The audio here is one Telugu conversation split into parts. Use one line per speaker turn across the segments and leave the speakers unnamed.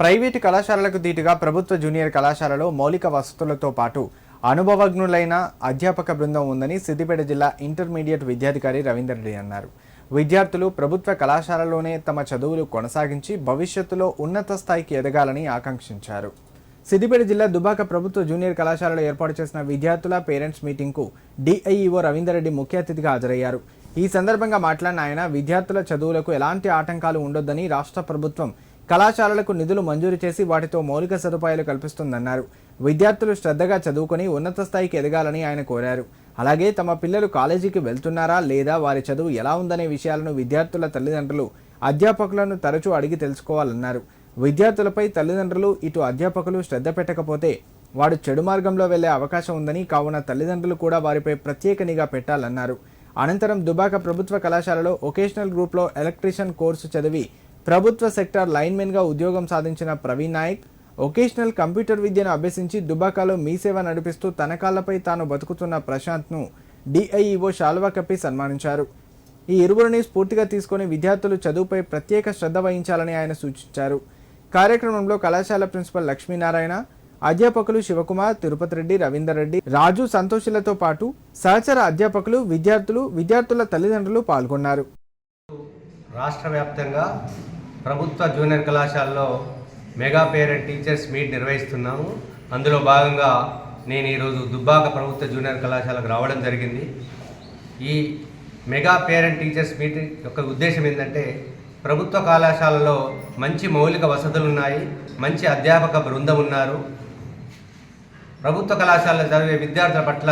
ప్రైవేటు కళాశాలలకు దీటుగా ప్రభుత్వ జూనియర్ కళాశాలలో మౌలిక వసతులతో పాటు అనుభవజ్ఞులైన అధ్యాపక బృందం ఉందని సిద్దిపేట జిల్లా ఇంటర్మీడియట్ విద్యాధికారి రవీందర్ రెడ్డి అన్నారు. విద్యార్థులు ప్రభుత్వ కళాశాలలోనే తమ చదువులు కొనసాగించి భవిష్యత్తులో ఉన్నత స్థాయికి ఎదగాలని ఆకాంక్షించారు. సిద్దిపేట జిల్లా దుబాక ప్రభుత్వ జూనియర్ కళాశాలలో ఏర్పాటు చేసిన విద్యార్థుల పేరెంట్స్ మీటింగ్కు డిఐఈఓ రవీందర్రెడ్డి ముఖ్య అతిథిగా హాజరయ్యారు. ఈ సందర్భంగా మాట్లాడిన ఆయన విద్యార్థుల చదువులకు ఎలాంటి ఆటంకాలు ఉండొద్దని రాష్ట్ర ప్రభుత్వం కళాశాలలకు నిధులు మంజూరు చేసి వాటితో మౌలిక సదుపాయాలు కల్పిస్తుందన్నారు. విద్యార్థులు శ్రద్ధగా చదువుకుని ఉన్నత స్థాయికి ఎదగాలని ఆయన కోరారు. అలాగే తమ పిల్లలు కాలేజీకి వెళ్తున్నారా లేదా వారి చదువు ఎలా ఉందనే విషయాలను విద్యార్థుల తల్లిదండ్రులు అధ్యాపకులను తరచూ అడిగి తెలుసుకోవాలన్నారు. విద్యార్థులపై తల్లిదండ్రులు ఇటు అధ్యాపకులు శ్రద్ధ పెట్టకపోతే వాడు చెడు మార్గంలో వెళ్ళే అవకాశం ఉందని కావున తల్లిదండ్రులు కూడా వారిపై ప్రత్యేక నిఘా పెట్టాలన్నారు. అనంతరం దుబాక ప్రభుత్వ కళాశాలలో ఒకేషనల్ గ్రూప్లో ఎలక్ట్రీషియన్ కోర్సు చదివి ప్రభుత్వ సెక్టార్ లైన్మెన్గా ఉద్యోగం సాధించిన ప్రవీణ్ నాయక్ ఒకేషనల్ కంప్యూటర్ విద్యను అభ్యసించి దుబాకాలో మీ సేవ నడిపిస్తూ తన కాళ్ళపై తాను బతుకుతున్న ప్రశాంత్ను డిఐఈఓ శాల్వా కప్పి సన్మానించారు. ఈ ఇరువురిని స్ఫూర్తిగా తీసుకొని విద్యార్థులు చదువుపై ప్రత్యేక శ్రద్ధ వహించాలని ఆయన సూచించారు. కార్యక్రమంలో కళాశాల ప్రిన్సిపల్ లక్ష్మీనారాయణ అధ్యాపకులు శివకుమార్ తిరుపతి రెడ్డి రవీందర్ రెడ్డి రాజు సంతోషులతో పాటు సహచర అధ్యాపకులు విద్యార్థులు విద్యార్థుల తల్లిదండ్రులు పాల్గొన్నారు.
రాష్ట్ర వ్యాప్తంగా ప్రభుత్వ జూనియర్ కళాశాలలో మెగా పేరెంట్ టీచర్స్ మీట్ నిర్వహిస్తున్నాము. అందులో భాగంగా నేను ఈరోజు దుబ్బాక ప్రభుత్వ జూనియర్ కళాశాలకు రావడం జరిగింది. ఈ మెగా పేరెంట్ టీచర్స్ మీట్ యొక్క ఉద్దేశం ఏంటంటే ప్రభుత్వ కళాశాలలో మంచి మౌలిక వసతులు ఉన్నాయి మంచి అధ్యాపక బృందం ఉన్నారు. ప్రభుత్వ కళాశాలలో చదివే విద్యార్థుల పట్ల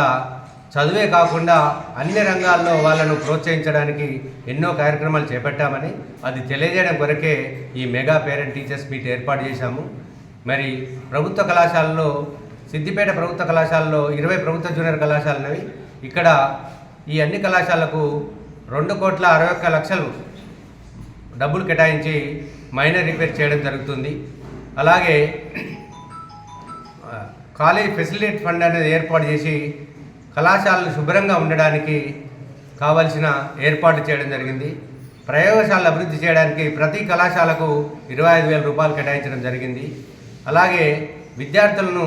చదువే కాకుండా అన్ని రంగాల్లో వాళ్ళను ప్రోత్సహించడానికి ఎన్నో కార్యక్రమాలు చేపట్టామని అది తెలియజేయడం కొరకే ఈ మెగా పేరెంట్ టీచర్స్ మీట్ ఏర్పాటు చేశాము. మరి ప్రభుత్వ కళాశాలలో సిద్దిపేట ప్రభుత్వ కళాశాలలో ఇరవై ప్రభుత్వ జూనియర్ కళాశాలలు ఉన్నవి ఇక్కడ ఈ అన్ని కళాశాలకు రెండు కోట్ల అరవై ఒక్క లక్షలు డబ్బులు కేటాయించి మైనర్ రిపేర్ చేయడం జరుగుతుంది. అలాగే కాలేజ్ ఫెసిలిటీ ఫండ్ అనేది ఏర్పాటు చేసి కళాశాలలు శుభ్రంగా ఉండడానికి కావలసిన ఏర్పాటు చేయడం జరిగింది. ప్రయోగశాల అభివృద్ధి చేయడానికి ప్రతి కళాశాలకు ఇరవై ఐదు వేల రూపాయలు కేటాయించడం జరిగింది. అలాగే విద్యార్థులను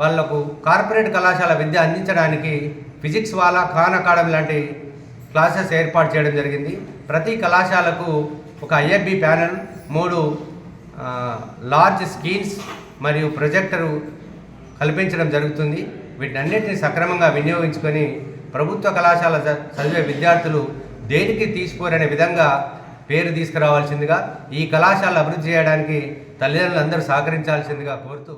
వాళ్ళకు కార్పొరేట్ కళాశాల విద్య అందించడానికి ఫిజిక్స్ వాళ్ళ ఖాన్ అకాడమీ లాంటి క్లాసెస్ ఏర్పాటు చేయడం జరిగింది. ప్రతి కళాశాలకు ఒక ఐఎఫ్బి ప్యానెల్ మూడు లార్జ్ స్క్రీన్స్ మరియు ప్రొజెక్టరు కల్పించడం జరుగుతుంది. వీటన్నిటిని సక్రమంగా వినియోగించుకొని ప్రభుత్వ కళాశాల చ- చదివే విద్యార్థులు దేనికి తీసుకోరనే విధంగా పేరు తీసుకురావాల్సిందిగా ఈ కళాశాల అభివృద్ధి చేయడానికి తల్లిదండ్రులు అందరూ సహకరించాల్సిందిగా కోరుతూ